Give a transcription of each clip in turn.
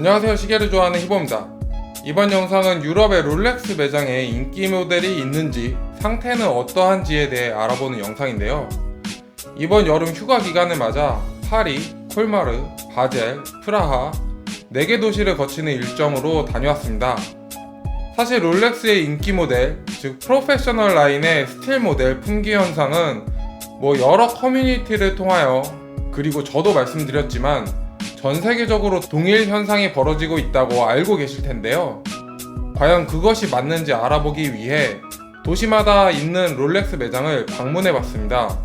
안녕하세요. 시계를 좋아하는 히보입니다. 이번 영상은 유럽의 롤렉스 매장에 인기 모델이 있는지 상태는 어떠한지에 대해 알아보는 영상인데요. 이번 여름 휴가 기간을 맞아 파리, 콜마르, 바젤, 프라하 4개 도시를 거치는 일정으로 다녀왔습니다. 사실 롤렉스의 인기 모델, 즉 프로페셔널 라인의 스틸 모델 품귀 현상은 뭐 여러 커뮤니티를 통하여 그리고 저도 말씀드렸지만 전 세계적으로 동일 현상이 벌어지고 있다고 알고 계실 텐데요. 과연 그것이 맞는지 알아보기 위해 도시마다 있는 롤렉스 매장을 방문해 봤습니다.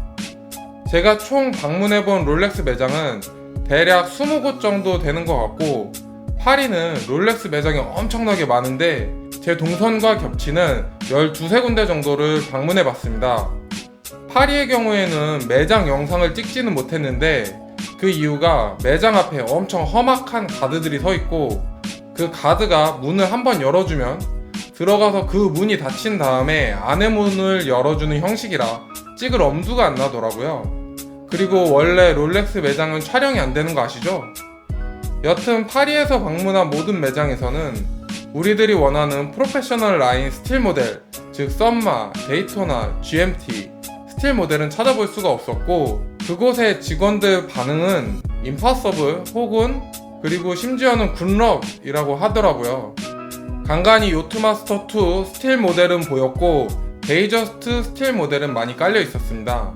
제가 총 방문해 본 롤렉스 매장은 대략 20곳 정도 되는 것 같고 파리는 롤렉스 매장이 엄청나게 많은데 제 동선과 겹치는 12, 군데 정도를 방문해 봤습니다. 파리의 경우에는 매장 영상을 찍지는 못했는데 그 이유가 매장 앞에 엄청 험악한 가드들이 서 있고 그 가드가 문을 한번 열어주면 들어가서 그 문이 닫힌 다음에 안의 문을 열어주는 형식이라 찍을 엄두가 안 나더라고요. 그리고 원래 롤렉스 매장은 촬영이 안 되는 거 아시죠? 여튼 파리에서 방문한 모든 매장에서는 우리들이 원하는 프로페셔널 라인 스틸 모델, 즉 썸마, 데이토나, GMT, 스틸 모델은 찾아볼 수가 없었고 그곳의 직원들 반응은 임파서블 혹은 그리고 심지어는 굿럽이라고 하더라고요. 간간히 요트마스터 2 스틸 모델은 보였고 데이저스트 스틸 모델은 많이 깔려 있었습니다.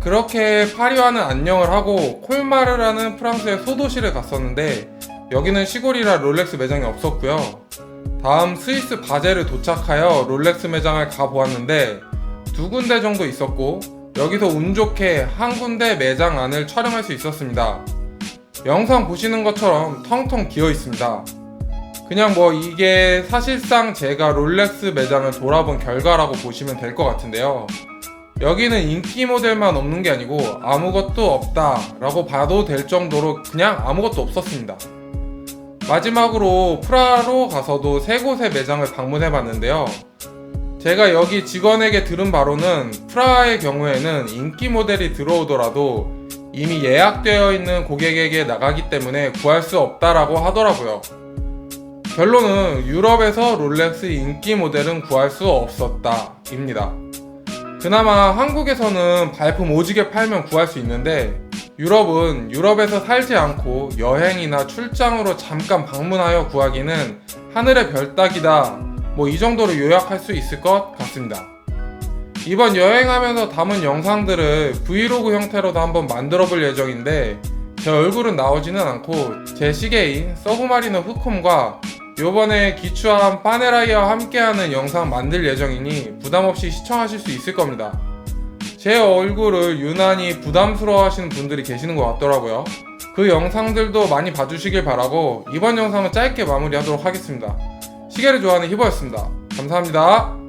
그렇게 파리와는 안녕을 하고 콜마르라는 프랑스의 소도시를 갔었는데 여기는 시골이라 롤렉스 매장이 없었고요. 다음 스위스 바젤을 도착하여 롤렉스 매장을 가보았는데 두 군데 정도 있었고 여기서 운 좋게 한 군데 매장 안을 촬영할 수 있었습니다. 영상 보시는 것처럼 텅텅 비어 있습니다. 그냥 뭐 이게 사실상 제가 롤렉스 매장을 돌아본 결과라고 보시면 될 것 같은데요. 여기는 인기 모델만 없는 게 아니고 아무것도 없다 라고 봐도 될 정도로 그냥 아무것도 없었습니다. 마지막으로 프라로 가서도 세 곳의 매장을 방문해 봤는데요. 제가 여기 직원에게 들은 바로는 프라하의 경우에는 인기 모델이 들어오더라도 이미 예약되어 있는 고객에게 나가기 때문에 구할 수 없다라고 하더라고요. 결론은 유럽에서 롤렉스 인기 모델은 구할 수 없었다입니다. 그나마 한국에서는 발품 오지게 팔면 구할 수 있는데 유럽은 유럽에서 살지 않고 여행이나 출장으로 잠깐 방문하여 구하기는 하늘의 별 따기다 뭐 이 정도로 요약할 수 있을 것 같습니다. 이번 여행하면서 담은 영상들을 브이로그 형태로도 한번 만들어 볼 예정인데 제 얼굴은 나오지는 않고 제 시계인 서브마리너 후콤과 요번에 기추한 파네라이와 함께하는 영상 만들 예정이니 부담없이 시청하실 수 있을 겁니다. 제 얼굴을 유난히 부담스러워 하시는 분들이 계시는 것 같더라고요. 그 영상들도 많이 봐주시길 바라고 이번 영상은 짧게 마무리하도록 하겠습니다. 시계를 좋아하는 히버였습니다. 감사합니다.